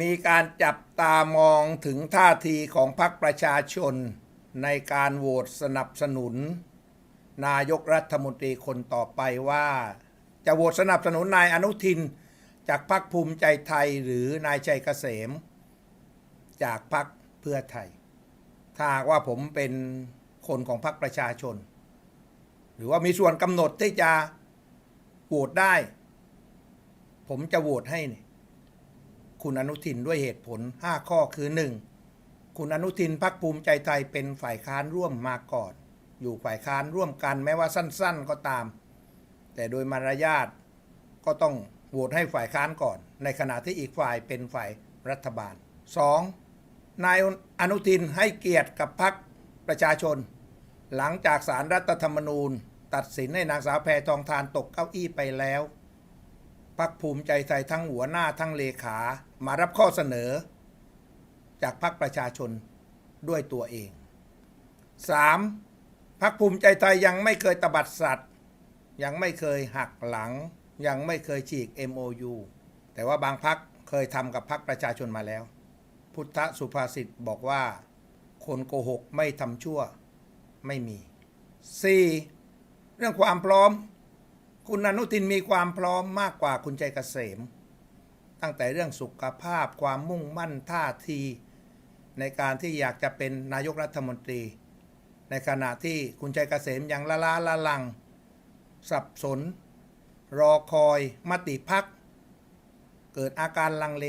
มีการจับตามองถึงท่าทีของพรรคประชาชน ในการโหวตสนับสนุน นายกรัฐมนตรีคนต่อไปว่า จะโหวตสนับสนุนนายอนุทิน จากพรรคภูมิใจไทยหรือนายชัยเกษม จากพรรคเพื่อไทย ถ้าว่าผมเป็นคนของพรรคประชาชน หรือว่ามีส่วนกำหนดที่จะโหวตได้ ผมจะโหวตให้นี่ คุณอนุทินด้วยเหตุผล 5 ข้อคือ 1. คุณอนุทินพักภูมิใจไทยเป็นฝ่ายค้านร่วมมาก่อน อยู่ฝ่ายค้านร่วมกันแม้ว่าสั้น ๆ ก็ตาม แต่โดยมารยาทก็ต้องโหวตให้ฝ่ายค้านก่อน ในขณะที่อีกฝ่ายเป็นฝ่ายรัฐบาล 2. นายอนุทินให้เกียรติกับพักประชาชน หลังจากสารรัฐธรรมนูญ ตัดสินให้นางสาวแพทองทานตกเก้าอี้ไปแล้วพักภูมิใจไทยทั้งหัวหน้าทั้งเลขา มารับข้อเสนอ จากพักประชาชนด้วยตัวเอง 3. พักภูมิใจไทยยังไม่เคยตบัดสัตว์ยังไม่เคยหักหลัง ยังไม่เคยฉีก MOU แต่ว่าบางพักเคยทำกับพักประชาชนมาแล้ว พุทธสุภาษิตบอกว่า คนโกหกไม่ทำชั่วไม่มี 4. เรื่องความพร้อม คุณอนุทินมีความพร้อมมากกว่าคุณใจเกษม ตั้งแต่เรื่องสุขภาพความมุ่งมั่นท่าที ในการที่อยากจะเป็นนายกรัฐมนตรี ในขณะที่คุณใจเกษมยังละล้าละลัง สับสน รอคอยมติพัก เกิดอาการลังเล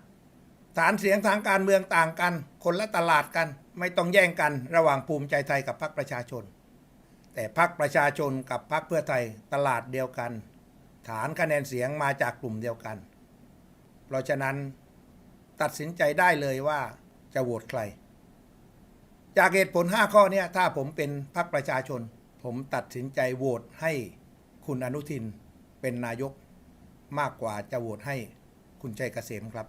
5. ฐานเสียงทางการเมืองต่างกัน คนละตลาดกันไม่ต้องแย่งกันระหว่างภูมิใจไทยกับพรรคประชาชน แต่พรรคประชาชนกับพรรคเพื่อไทยตลาดเดียวกัน ฐานคะแนนเสียงมาจากกลุ่มเดียวกัน เพราะฉะนั้นตัดสินใจได้เลยว่าจะโหวตใคร จากเหตุผล 5 ข้อเนี้ถ้าผมเป็นพรรคประชาชน ผมตัดสินใจโหวตให้คุณอนุทินเป็นนายกมากกว่าจะโหวตให้คุณชัยเกษมครับ